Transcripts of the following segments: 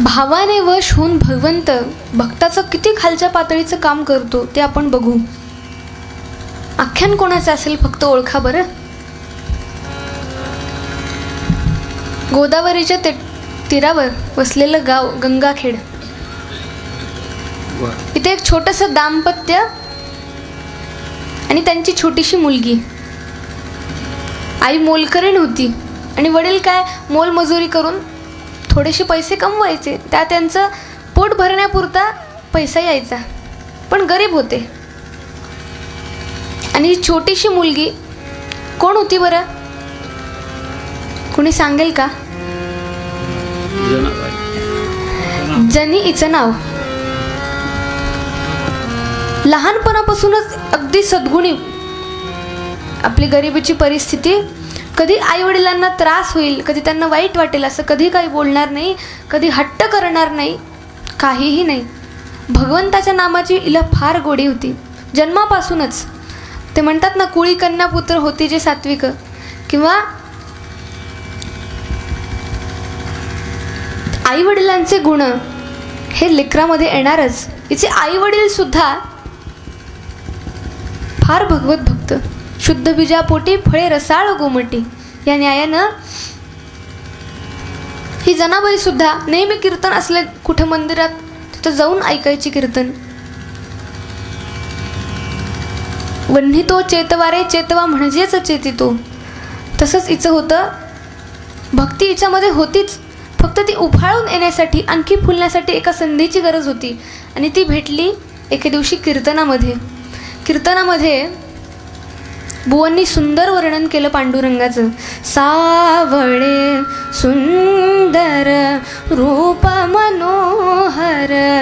भावाने वश होऊन भगवंत भक्ताचं किती खालच्या पातळीचं काम करतो ते आपण बघू. आख्यान कोणाचं असेल फक्त ओळखा बरं. गोदावरीच्या ते तीरावर वसलेलं गाव गंगाखेड. इथे एक छोटंसं दाम्पत्य आणि त्यांची छोटीशी मुलगी. आई मोलकरीण होती आणि वडील काय मोलमजुरी करून थोडेसे पैसे कमवायचे त्या त्यांचं पोट भरण्यापुरता पैसा यायचा. पण गरीब होते. आणि ही छोटीशी मुलगी कोण होती बरं? कोणी सांगेल का? जनी हिचं नाव. लहानपणापासूनच अगदी सद्गुणी. आपली गरिबीची परिस्थिती कधी आई वडिलांना त्रास होईल कधी त्यांना वाईट वाटेल असं कधी काही बोलणार नाही कधी हट्ट करणार नाही काहीही नाही. भगवंताच्या नामाची हिला फार गोडी होती. जन्मापासूनच. ते म्हणतात ना कुळी कन्या पुत्र होती जे सात्विक. किंवा आई वडिलांचे गुण हे लेकरामध्ये येणारच. हिचे आई वडील सुद्धा फार भगवत भक्त. शुद्ध बीजापोटी फळे रसाळ गोमटी. या न्यायानं ही जनाबाई सुद्धा नेहमी कीर्तन असले कुठं मंदिरात तिथं जाऊन ऐकायची कीर्तन. वन्ही तो चेतवारे चेतवा म्हणजेच चेतितो. तसंच हिचं होतं भक्ती हिच्यामध्ये होतीच. फक्त ती उफाळून येण्यासाठी आणखी फुलण्यासाठी एका संधीची गरज होती. आणि ती भेटली एके दिवशी कीर्तनामध्ये. कीर्तनामध्ये बुवांनी सुंदर वर्णन केलं पांडुरंगाचं. सावळे सुंदर रूप मनोहर.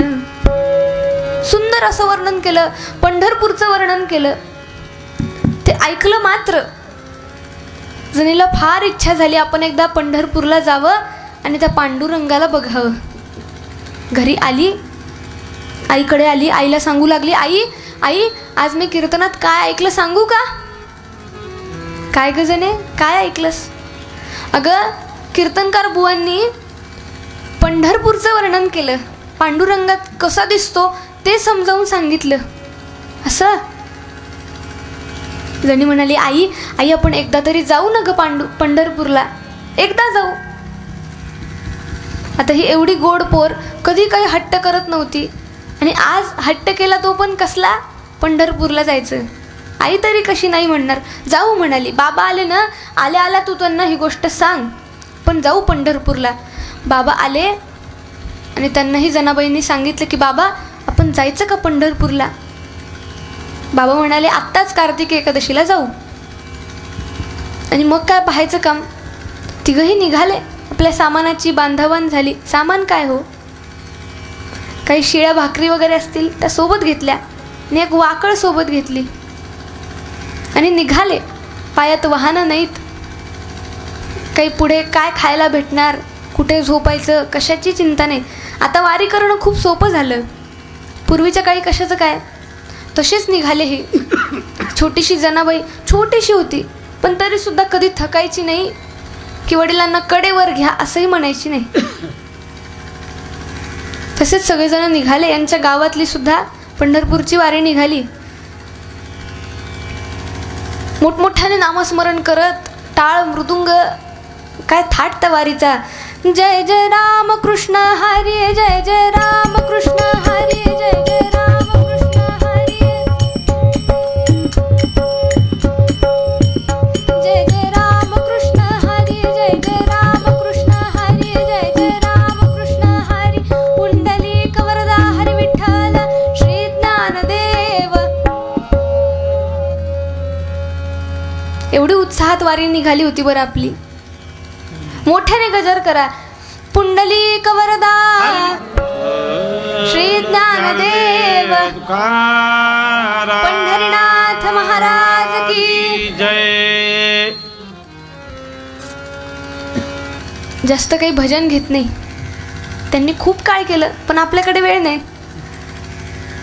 सुंदर असं वर्णन केलं पंढरपूरचं वर्णन केलं. ते ऐकलं मात्र. जणीला फार इच्छा झाली आपण एकदा पंढरपूरला जावं आणि त्या पांडुरंगाला बघावं. घरी आली आईकडे आली आईला सांगू लागली आई आई आज मी कीर्तनात काय ऐकलं सांगू का? काय गजने काय ऐकलंस? अगं कीर्तनकार बुवांनी पंढरपूरचं वर्णन केलं. पांडुरंगात कसा दिसतो ते समजावून सांगितलं. असं? जणी म्हणाली आई आई आपण एकदा तरी जाऊ ना ग पांडू पंढरपूरला. एकदा जाऊ. आता ही एवढी गोड पोर कधी काही हट्ट करत नव्हती. आणि आज हट्ट केला तो पण कसला? पंढरपूरला जायचं. आई तरी कशी नाही म्हणणार. जाऊ म्हणाली बाबा आले ना? आल्या आला तू त्यांना ही गोष्ट सांग. पण जाऊ पंढरपूरला. बाबा आले. आणि त्यांनाही जनाबाईंनी सांगितलं की बाबा आपण जायचं का पंढरपूरला? बाबा म्हणाले आत्ताच कार्तिक एकादशीला जाऊ. आणि मग काय पाहायचं काम? तिघंही निघाले. आपल्या सामानाची बांधावान झाली. सामान काय हो? काही शिळ्या भाकरी वगैरे असतील त्या सोबत घेतल्या आणि एक वाकळ सोबत घेतली. आणि निघाले. पायात वाहनं नाहीत. काही पुढे काय खायला भेटणार? कुठे झोपायचं? कशाची चिंता नाही. आता वारी करणं खूप सोपं झालं. पूर्वीच्या काळी कशाचं काय? तसेच निघाले हे. छोटीशी जनाबाई छोटीशी होती पण तरीसुद्धा कधी थकायची नाही की वडिलांना कडेवर घ्या असंही म्हणायची नाही. तसेच सगळेजण निघाले. यांच्या गावातली सुद्धा पंढरपूरची वारी निघाली. मोठमोठ्याने नामस्मरण करत टाळ मृदुंग काय थाट तवारीचा. जय जय राम कृष्ण हरी जय जय राम कृष्ण उत्साहात वारी निघाली होती बरं आपली. मोठ्याने गजर करा. पुंडलिक वरदा श्री ज्ञानदेव. पंढरीनाथ महाराज की जय. जास्त काही भजन घेत नाही. त्यांनी खूप काळ केलं पण आपल्याकडे वेळ नाही.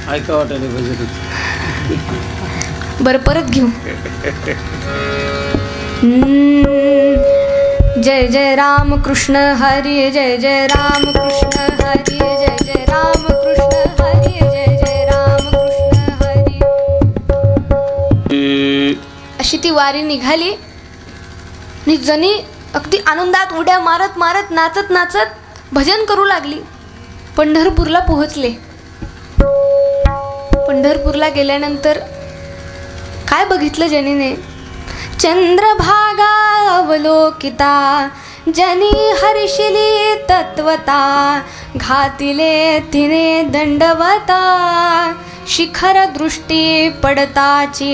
ऐका वाटायला बरं परत घेऊ. जय जय राम कृष्ण हरी जय जय राम कृष्ण हरी जय जय राम कृष्ण हरी जय जय राम कृष्ण हरी। अशी ती वारी निघाली. आणि जणी अगदी आनंदात उड्या मारत मारत नाचत नाचत भजन करू लागली. पंढरपूरला पोहोचले. पंढरपूरला गेल्यानंतर काय बघितलं जनीने चंद्रभागा अवलोकिता जनी हर्षिली तत्वता घातिले तिने दंडवता शिखर दृष्टी पडताची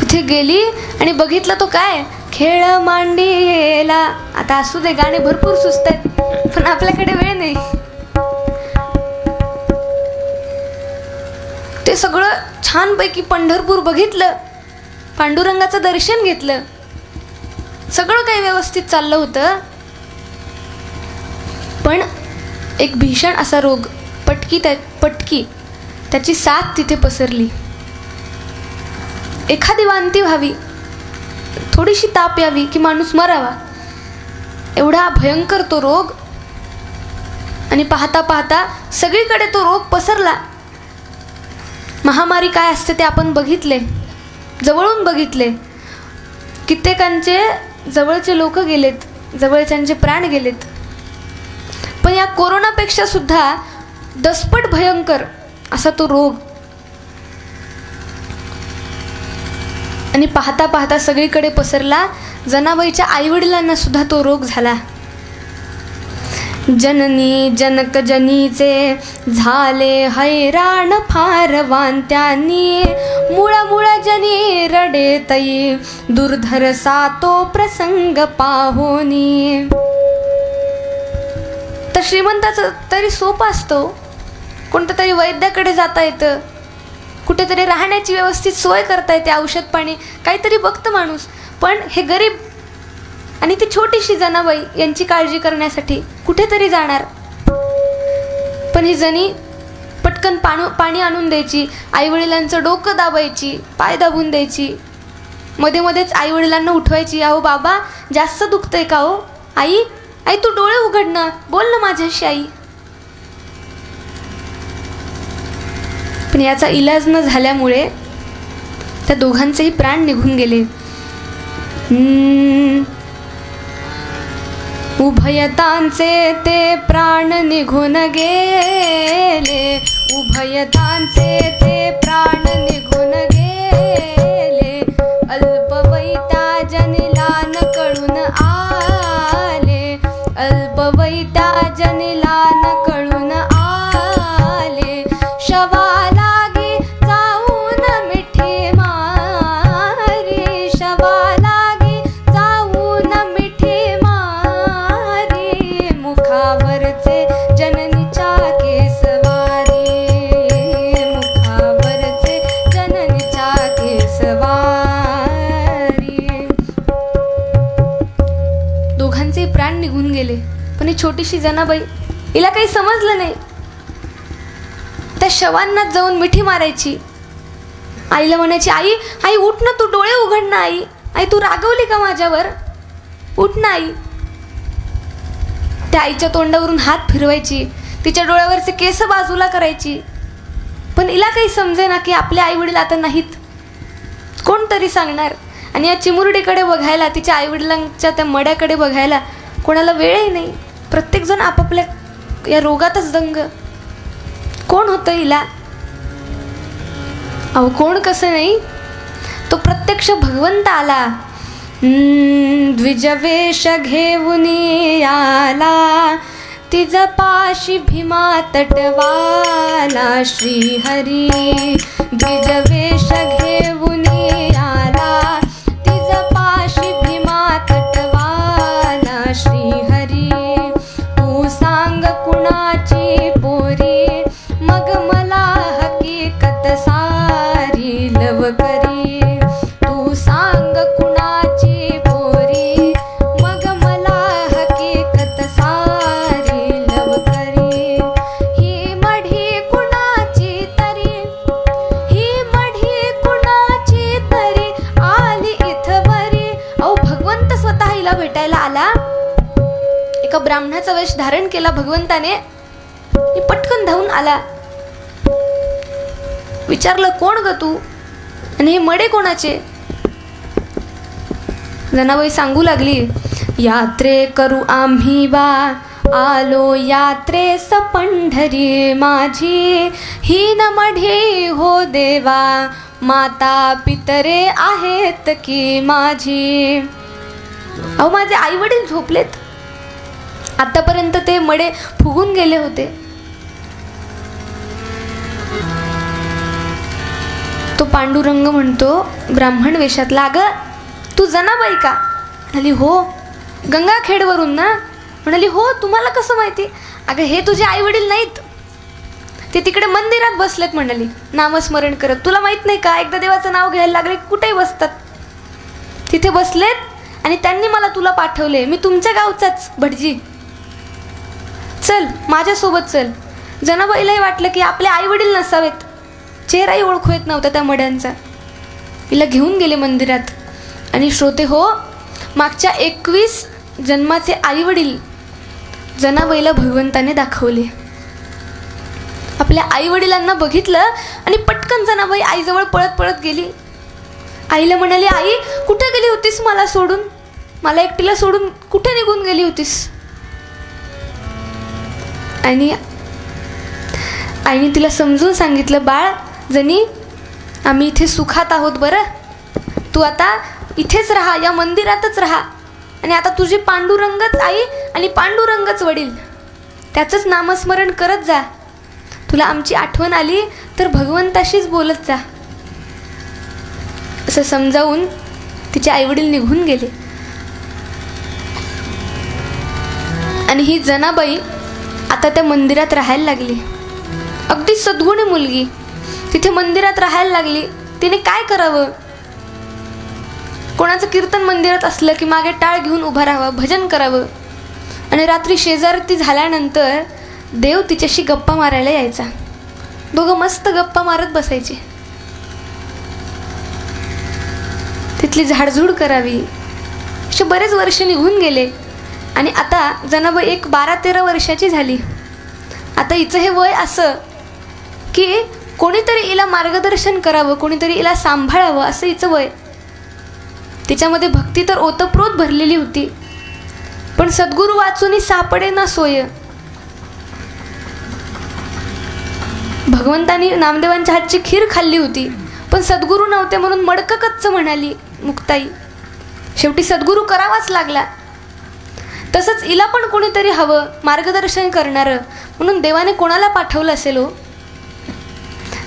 तिथे गेली आणि बघितलं तो काय? खेळ मांडीला. आता असू दे गाणे भरपूर सुस्त आहेत पण आपल्याकडे वेळ नाही. ते सगळं छानपैकी पंढरपूर बघितलं पांडुरंगाचं दर्शन घेतलं. सगळं काही व्यवस्थित चाललं होतं. पण एक भीषण असा रोग पटकी त्या पटकी त्याची साथ तिथे पसरली. एखादी वांती व्हावी थोडीशी ताप यावी की माणूस मरावा एवढा भयंकर तो रोग. आणि पाहता पाहता सगळीकडे तो रोग पसरला. महामारी काय असते ते आपण बघितले. जवळून बघितले. कित्येकांचे जवळचे लोक गेलेत जवळच्यांचे प्राण गेलेत. पण या कोरोनापेक्षा सुद्धा दसपट भयंकर असा तो रोग. आणि पाहता पाहता सगळीकडे पसरला जनाबाईच्या आईवडिलांना सुद्धा तो रोग झाला. जननी जनक जनीचे झाले हैराण फार वांत्यांनी मुळ मुळ जनी रडे तई दुर्धर तो प्रसंग पाहोनी. तर श्रीमंताचं तरी सोप असतो हो. कोणतं तरी वैद्याकडे जाता येतं. कुठेतरी राहण्याची व्यवस्थित सोय करता येते औषध पाणी काहीतरी बघतं माणूस. पण हे गरीब आणि ती छोटीशी जनाबाई यांची काळजी करण्यासाठी कुठेतरी जाणार. पण ही जणी पटकन पाणू पाणी आणून द्यायची आईवडिलांचं डोकं दाबायची पाय दाबून द्यायची. मध्ये मध्येच आईवडिलांना उठवायची अहो बाबा जास्त दुखतंय का हो? आई आई तू डोळे उघड ना बोल ना माझ्याशी आई. पण याचा इलाज न झाल्यामुळे त्या दोघांचेही प्राण निघून गेले. उभयतांचे ते प्राण निघून गेले. उभयतांचे ते प्राण निघून गेले आणि छोटीशी जनाबाई हिला काही समजलं नाही. त्या शवांना जाऊन मिठी मारायची. आईला म्हणायची आई आई उठ ना तू डोळे उघड ना आई. आई तू रागवली का माझ्यावर? उठ ना आई. त्या आईच्या तोंडावरून हात फिरवायची. तिच्या डोळ्यावरचे केस बाजूला करायची. पण हिला काही समजे ना की आपले आई वडील आता नाहीत. कोणतरी सांगणार. आणि या चिमुरडीकडे बघायला तिच्या आईवडिलांच्या त्या मड्याकडे बघायला कोणाला वेळही नाही. प्रत्येकजण आपापल्या या रोगातच दंग. कोण होतं हिला? अहो कोण कसं नाही? तो प्रत्यक्ष भगवंत आला. द्विजवेश घेऊन आला. तिज पाशी भीमा तटवाला श्रीहरी. द्विजवेश घे एका ब्राह्मणाचा वेश धारण केला भगवंताने. पटकन धावून आला. विचारलं कोण ग तू? आणि हे मडे कोणाचे? जनाबाई सांगू लागली यात्रे करू आम्ही बा. आलो यात्रे पंढरी माझी. ही न मढी हो देवा. माता पितरे आहेत की माझी. अहो माझे आई वडील झोपलेत. आतापर्यंत ते मडे फुगून गेले होते. तो पांडुरंग म्हणतो ब्राह्मण वेशातला अगं तू जनाबाई का? म्हणाली हो गंगाखेडवरून ना. म्हणाली हो तुम्हाला कसं माहिती? अगं हे तुझे आई वडील नाहीत. ते तिकडे मंदिरात बसलेत म्हणाली नामस्मरण करत. तुला माहीत नाही का एकदा देवाचं नाव घ्यायला लागले कुठेही बसतात? तिथे बसलेत आणि त्यांनी मला तुला पाठवले. मी तुमच्या गावचाच भटजी. चल माझ्यासोबत चल. जनाबाईलाही वाटलं की आपले आई वडील नसावेत. चेहराही ओळखू येत नव्हता त्या मड्यांचा. तिला घेऊन गेले मंदिरात. आणि श्रोते हो मागच्या एकवीस जन्माचे आई वडील जनाबाईला भगवंताने दाखवले. आपल्या आई वडिलांना बघितलं आणि पटकन जनाबाई आईजवळ पळत पळत गेली. आईला म्हणाली आई कुठे गेली होतीस मला सोडून? मला एकटीला सोडून कुठे निघून गेली होतीस? आणि आईने तिला समजून सांगितलं बाळ जणी आम्ही इथे सुखात आहोत बरं. तू आता इथेच राहा या मंदिरातच राहा. आणि आता तुझी पांडुरंगच आई आणि पांडुरंगच वडील. त्याचंच नामस्मरण करत जा. तुला आमची आठवण आली तर भगवंताशीच बोलत जा. असं समजावून तिचे आईवडील निघून गेले. आणि ही जनाबाई आता त्या मंदिरात राहायला लागली. अगदी सद्गुण मुलगी. तिथे मंदिरात राहायला लागली. तिने काय करावं? कोणाचं कीर्तन मंदिरात असलं की मागे टाळ घेऊन उभं राहावं भजन करावं. आणि रात्री शेजारती झाल्यानंतर देव तिच्याशी गप्पा मारायला यायचा. दोघं मस्त गप्पा मारत बसायचे. तिथली झाडझूड करावी. असे बरेच वर्ष निघून गेले. आणि आता जनाबाई एक बारा तेरा वर्षाची झाली. आता हिचं हे वय असं की कोणीतरी हिला मार्गदर्शन करावं कोणीतरी हिला सांभाळावं असं हिचं वय. तिच्यामध्ये भक्ती तर ओतप्रोत भरलेली होती. पण सद्गुरू वाचूनही सापडे ना सोय. भगवंतानी नामदेवांच्या हातची खीर खाल्ली होती पण सद्गुरू नव्हते म्हणून मडकं कच्च म्हणाली मुक्ताई. शेवटी सद्गुरू करावाच लागला. तसंच हिला पण कोणीतरी हवं मार्गदर्शन करणारं. म्हणून देवाने कोणाला पाठवलं असेल हो?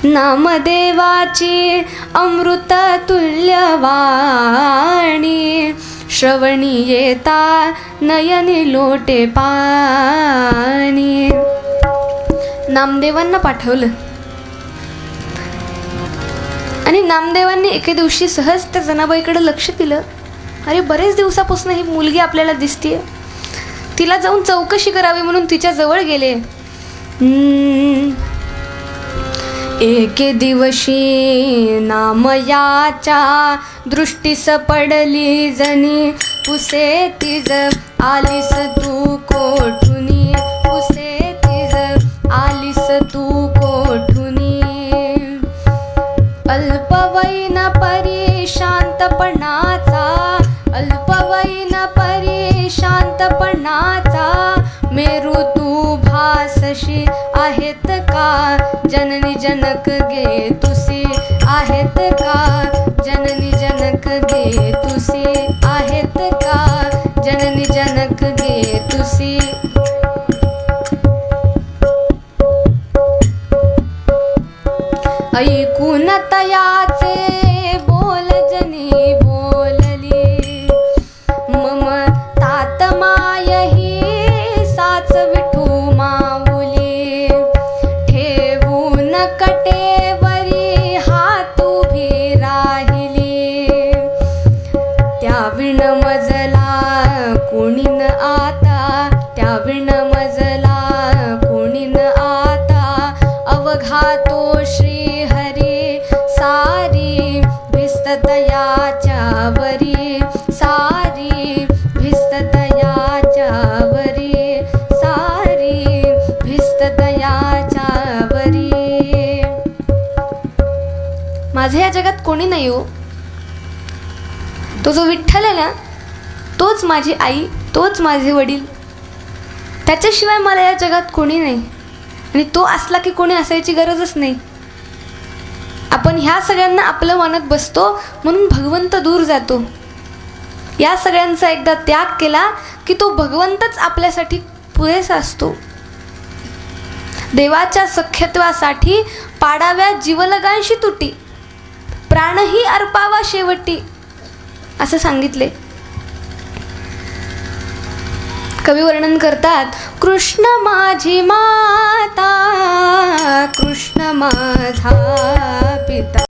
नामदेवाची अमृत तुल्यवाणी श्रवणी येता नयनी लोटे पाणी. नामदेवांना पाठवलं. आणि नामदेवांनी एके दिवशी सहज त्या जनाबाईकडे लक्ष दिलं. अरे बरेच दिवसापासून ही मुलगी आपल्याला दिसतीये. तिला जाऊन चौकशी करावी म्हणून तिच्या जवळ गेले. एके दिवशी नामयाच्या दृष्टीस पडली जनी. पुसे तिज आलीस तू कोठुनी? पुसे तिज आलीस तू कोठुनी? अल्पवयीन परी शांतपणा जननी जनक गे भिस्ततयाच्या सारी भिस्ततयाच्या वरी सारी भिस्ततयाच्या वरी माझे या जगात कोणी नाही हो. तो जो विठ्ठल आहे ना तोच माझी आई तोच माझे वडील. त्याच्याशिवाय मला या जगात कोणी नाही. आणि तो असला की कोणी असायची गरजच नाही. आपण ह्या सगळ्यांना आपलं मानत बसतो म्हणून भगवंत दूर जातो. या सगळ्यांचा एकदा त्याग केला की तो भगवंतच आपल्यासाठी पुरेसा असतो. देवाच्या सख्यत्वासाठी पाडाव्या जीवलगांशी तुटी प्राणही अर्पावा शेवटी असं सांगितले. कवी वर्णन करतात कृष्ण माझी माता कृष्ण माझा पिता.